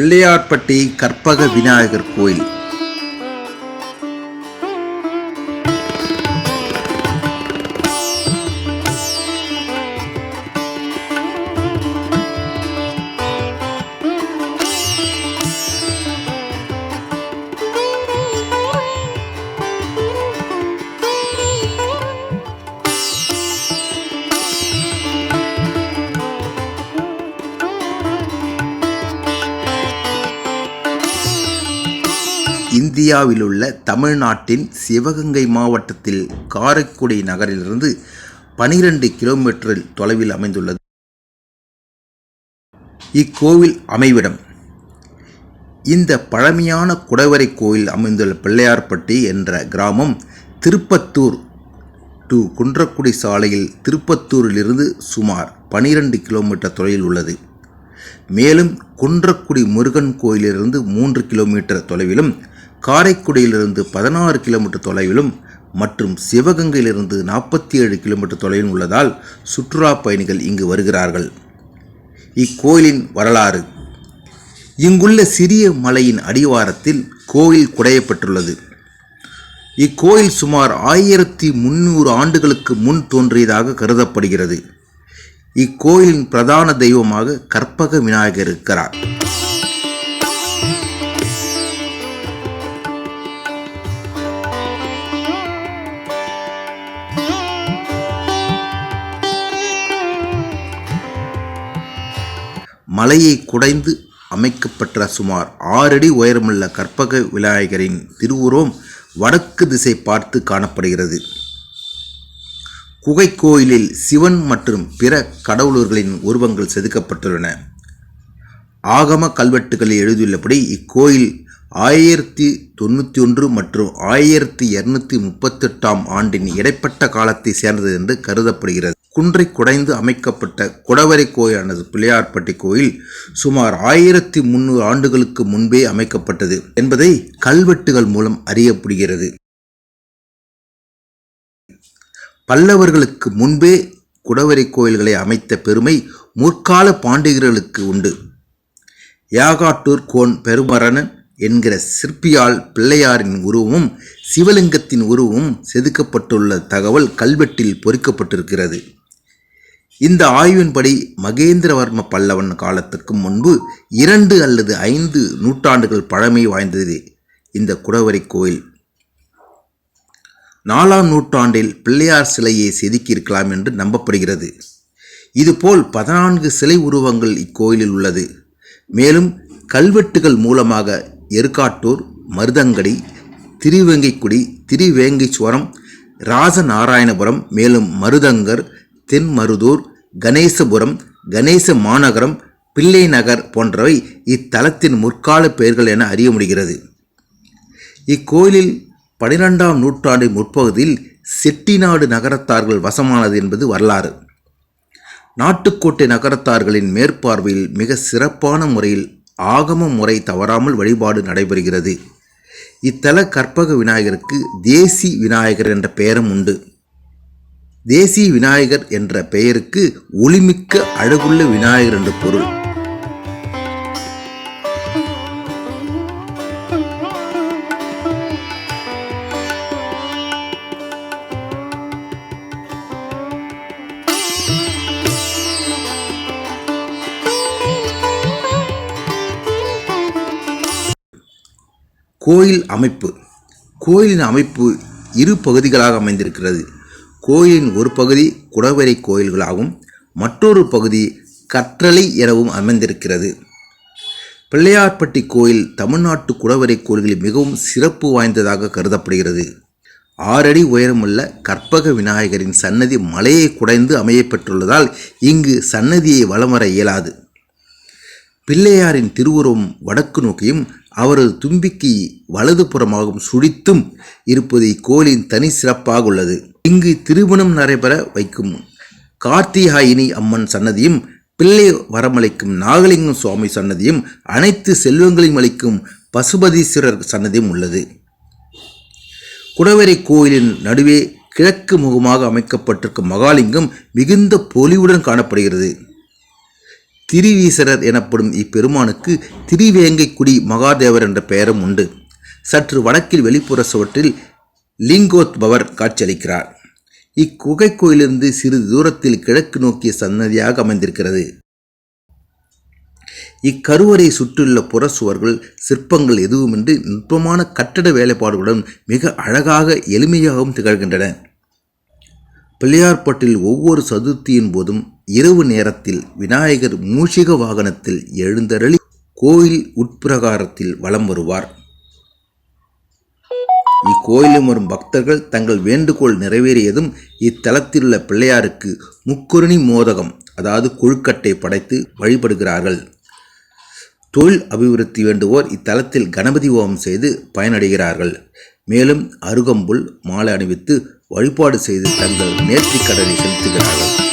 பிள்ளையார்பட்டி கற்பக விநாயகர் கோயில். இந்தியாவிலுள்ள தமிழ்நாட்டின் சிவகங்கை மாவட்டத்தில் காரைக்குடி நகரிலிருந்து பனிரெண்டு கிலோமீட்டரில் தொலைவில் அமைந்துள்ளது. இக்கோவில் அமைவிடம். இந்த பழமையான குடைவரை கோயில் அமைந்துள்ள பிள்ளையார்பட்டி என்ற கிராமம் திருப்பத்தூர் டு குன்றக்குடி சாலையில் திருப்பத்தூரிலிருந்து சுமார் பனிரெண்டு கிலோமீட்டர் தொலைவில் உள்ளது. மேலும் குன்றக்குடி முருகன் கோயிலிலிருந்து மூன்று கிலோமீட்டர் தொலைவிலும் காரைக்குடியிலிருந்து பதினாறு கிலோமீட்டர் தொலைவிலும் மற்றும் சிவகங்கையிலிருந்து நாற்பத்தி ஏழு கிலோமீட்டர் தொலைவில் உள்ளதால் சுற்றுலா பயணிகள் இங்கு வருகிறார்கள். இக்கோயிலின் வரலாறு. இங்குள்ள சிறிய மலையின் அடிவாரத்தில் கோயில் குடையப்பட்டுள்ளது. இக்கோயில் சுமார் ஆயிரத்தி முன்னூறு ஆண்டுகளுக்கு முன் தோன்றியதாக கருதப்படுகிறது. இக்கோயிலின் பிரதான தெய்வமாக கற்பக விநாயகர் இருக்கிறார். மலையை குடைந்து அமைக்கப்பட்ட சுமார் ஆறடி உயரமுள்ள கற்பக விநாயகரின் திருவுருவம் வடக்கு திசை பார்த்து காணப்படுகிறது. குகை கோயிலில் சிவன் மற்றும் பிற கடவுளர்களின் உருவங்கள் செதுக்கப்பட்டுள்ளன. ஆகம கல்வெட்டுகளில் எழுதியுள்ளபடி இக்கோயில் ஆயிரத்தி தொண்ணூற்றி ஒன்று மற்றும் ஆயிரத்தி இரநூத்தி முப்பத்தெட்டாம் ஆண்டின் இடைப்பட்ட காலத்தை சேர்ந்தது என்று கருதப்படுகிறது. குன்றை குடைந்து அமைக்கப்பட்ட குடவரை கோயிலானது பிள்ளையார்பட்டி கோயில் சுமார் ஆயிரத்தி முந்நூறு ஆண்டுகளுக்கு முன்பே அமைக்கப்பட்டது என்பதை கல்வெட்டுகள் மூலம் அறியப்படுகிறது. பல்லவர்களுக்கு முன்பே குடவரை கோயில்களை அமைத்த பெருமை முற்கால பாண்டியர்களுக்கு உண்டு. யாகாட்டூர் கோன் பெருமரணன் என்கிற சிற்பியால் பிள்ளையாரின் உருவமும் சிவலிங்கத்தின் உருவமும் செதுக்கப்பட்டுள்ள தகவல் கல்வெட்டில் பொறிக்கப்பட்டிருக்கிறது. இந்த ஆய்வின்படி மகேந்திரவர்ம பல்லவன் காலத்துக்கு முன்பு இரண்டு அல்லது ஐந்து நூற்றாண்டுகள் பழமை வாய்ந்தது இந்த குடவரை கோயில். நாலாம் நூற்றாண்டில் பிள்ளையார் சிலையை செதுக்கியிருக்கலாம் என்று நம்பப்படுகிறது. இதுபோல் பதினான்கு சிலை உருவங்கள் இக்கோயிலில் உள்ளது. மேலும் கல்வெட்டுகள் மூலமாக எருக்காட்டூர் மருதங்கடி திருவேங்கைக்குடி திருவேங்கைச்சுவரம் ராசநாராயணபுரம் மேலும் மருதங்கர் தென்மருதூர் கணேசபுரம் கணேச மாநகரம் பிள்ளை நகர் போன்றவை இத்தலத்தின் முற்கால பெயர்கள் என அறிய முடிகிறது. இக்கோயிலில் பனிரெண்டாம் நூற்றாண்டின் முற்பகுதியில் செட்டிநாடு நகரத்தார்கள் வசமானது என்பது வரலாறு. நாட்டுக்கோட்டை நகரத்தார்களின் மேற்பார்வையில் மிக சிறப்பான முறையில் ஆகம முறை தவறாமல் வழிபாடு நடைபெறுகிறது. இத்தல கற்பக விநாயகருக்கு தேசி விநாயகர் என்ற பெயரும் உண்டு. தேசி விநாயகர் என்ற பெயருக்கு ஒளிமிக்க அழகுள்ள விநாயகர் என்று பொருள். கோயில் அமைப்பு. கோயிலின் அமைப்பு இரு பகுதிகளாக அமைந்திருக்கிறது. கோயிலின் ஒரு பகுதி குடவரை கோயில்களாகவும் மற்றொரு பகுதி கற்றலை எனவும் அமைந்திருக்கிறது. பிள்ளையார்பட்டி கோயில் தமிழ்நாட்டு குடவரை கோயில்களில் மிகவும் சிறப்பு வாய்ந்ததாக கருதப்படுகிறது. ஆறடி உயரமுள்ள கற்பக விநாயகரின் சன்னதி மலையை குடைந்து அமையப்பெற்றுள்ளதால் இங்கு சன்னதியை வலம் வர இயலாது. பிள்ளையாரின் திருவுருவம் வடக்கு நோக்கியும் அவரது தும்பிக்கை வலதுபுறமாகவும் சுழித்தும் இருப்பது இக்கோயிலின் தனி சிறப்பாக உள்ளது. இங்கு திருமணம் நடைபெற வைக்கும் கார்த்திகாயினி அம்மன் சன்னதியும் பிள்ளை வரமளிக்கும் நாகலிங்கம் சுவாமி சன்னதியும் அனைத்து செல்வங்களையும் அளிக்கும் பசுபதீஸ்வரர் சன்னதியும் உள்ளது. குடவரை கோயிலின் நடுவே கிழக்கு முகமாக அமைக்கப்பட்டிருக்கும் மகாலிங்கம் மிகுந்த பொலிவுடன் காணப்படுகிறது. திரிவீசரர் எனப்படும் இப்பெருமானுக்கு திரிவேங்கைக்குடி மகாதேவர் என்ற பெயரும் உண்டு. சற்று வடக்கில் வெளிப்புற சுவற்றில் லிங்கோத்பவர் காட்சியளிக்கிறார். இக்குகை கோயிலிருந்து சிறிது தூரத்தில் கிழக்கு நோக்கிய சன்னதியாக அமைந்திருக்கிறது. இக்கருவறை சுற்றியுள்ள புற சுவர்கள் சிற்பங்கள் எதுவுமின்றி நுட்பமான கட்டட வேலைப்பாடுகளுடன் மிக அழகாக எளிமையாகவும் திகழ்கின்றன. பிள்ளையார்பட்டில் ஒவ்வொரு சதுர்த்தியின் போதும் இரவு நேரத்தில் விநாயகர் மூஷிக வாகனத்தில் எழுந்தருளி கோயில் உட்பிரகாரத்தில் வலம் வருவார். இக்கோயிலும் வரும் பக்தர்கள் தங்கள் வேண்டுகோள் நிறைவேறியதும் இத்தலத்தில் உள்ள பிள்ளையாருக்கு முக்குருணி மோதகம் அதாவது கொழுக்கட்டை படைத்து வழிபடுகிறார்கள். தொழில் அபிவிருத்தி வேண்டுவோர் இத்தலத்தில் கணபதி ஹோமம் செய்து பயனடைகிறார்கள். மேலும் அருகம்புல் மாலை அணிவித்து வழிபாடு செய்து தங்கள் நேர்த்திக் கடனை செலுத்துகிறார்கள்.